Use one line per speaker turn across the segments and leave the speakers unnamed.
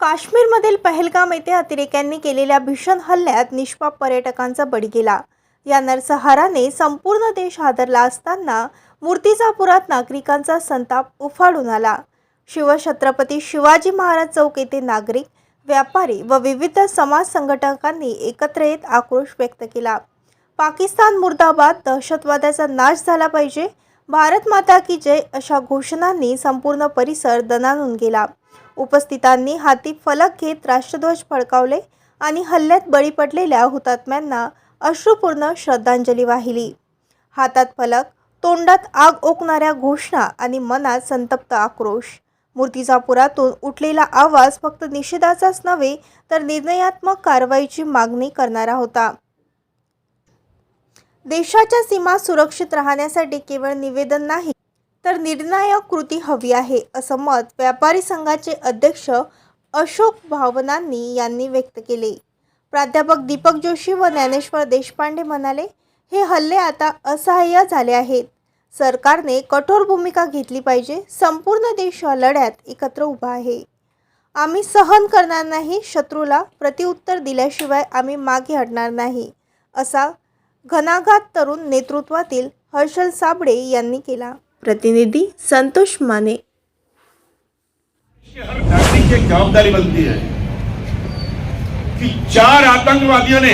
काश्मीरमधील पहलगाम येथे अतिरेक्यांनी केलेल्या भीषण हल्ल्यात निष्पाप पर्यटकांचा बळी गेला. या नरसंहाराने संपूर्ण देश हादरला असताना मूर्तिजापुरात नागरिकांचा संताप उफाळून आला. शिवछत्रपती शिवाजी महाराज चौक येथे नागरिक व्यापारी व विविध समाज संघटकांनी एकत्र येत आक्रोश व्यक्त केला. पाकिस्तान मुर्दाबाद दहशतवादाचा नाश झाला पाहिजे. भारत माता की जय अशा घोषणांनी संपूर्ण परिसर दणानून गेला. उपस्थितांनी हाती फलक घेत राष्ट्रध्वज फडकावले आणि हल्ल्यात बळी पडलेल्या हुतात्म्यांना अश्रुपूर्ण श्रद्धांजली वाहिली. हातात फलक तोंडात आग ओकणाऱ्या घोषणा आणि मनात संतप्त आक्रोश. मूर्तिजापुरातून उठलेला आवाज फक्त निषेधाचाच नव्हे तर निर्णयात्मक कारवाईची मागणी करणारा होता. देशाच्या सीमा सुरक्षित राहण्यासाठी केवळ निवेदन नाही तर निर्णायक कृती हवी आहे असं मत व्यापारी संघाचे अध्यक्ष अशोक भावनांनी यांनी व्यक्त केले. प्राध्यापक दीपक जोशी व ज्ञानेश्वर देशपांडे म्हणाले हे हल्ले आता असहाय्य झाले आहेत. सरकारने कठोर भूमिका घेतली पाहिजे. संपूर्ण देश लढ्यात एकत्र उभा आहे. आम्ही सहन करणार नाही शत्रूला प्रतिउत्तर दिल्याशिवाय आम्ही मागे हटणार नाही असा घनाघात तरुण नेतृत्वातील हर्षल साबळे यांनी केला. प्रतिनिधी संतोष माने।
हर नागरिक की एक जवाबदारी बनती है कि चार आतंकवादियों ने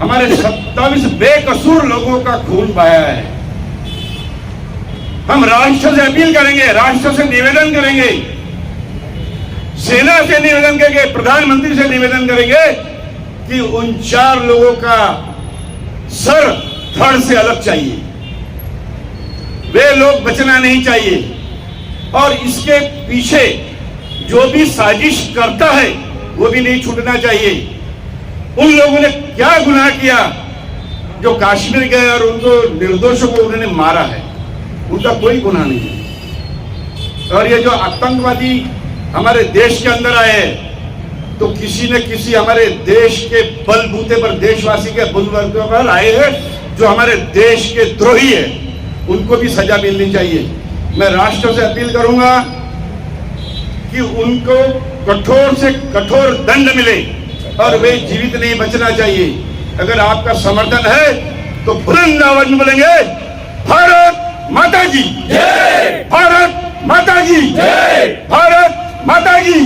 हमारे सत्ताईस बेकसूर लोगों का खून बहाया है। हम राष्ट्र से अपील करेंगे, राष्ट्र से निवेदन करेंगे, सेना से निवेदन करेंगे, प्रधानमंत्री से निवेदन करेंगे कि उन चार लोगों का सर धड़ से अलग चाहिए। वे लोग बचना नहीं चाहिए। और इसके पीछे जो भी साजिश करता है, वो भी नहीं छूटना चाहिए। उन लोगों ने क्या गुनाह किया? जो कश्मीर गए और उनको निर्दोषों को उन्होंने मारा है, उनका कोई गुनाह नहीं है। और ये जो आतंकवादी हमारे देश के अंदर आए तो किसी न किसी हमारे देश के बलबूते पर, देशवासी के बुलबूते पर आए हैं, जो हमारे देश के द्रोही है। उनको भी सजा मिलनी चाहिए। मैं राष्ट्र से अपील करूँगा कि उनको कठोर से कठोर दंड मिले और वे जीवित नहीं बचना चाहिए। अगर आपका समर्थन है तो आवाज़ में बोलेंगे, भारत माता जी भारत माता जी भारत माता जी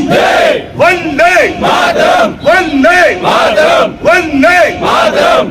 वंदे मातरम! वंदे मातरम! वंदे मातरम!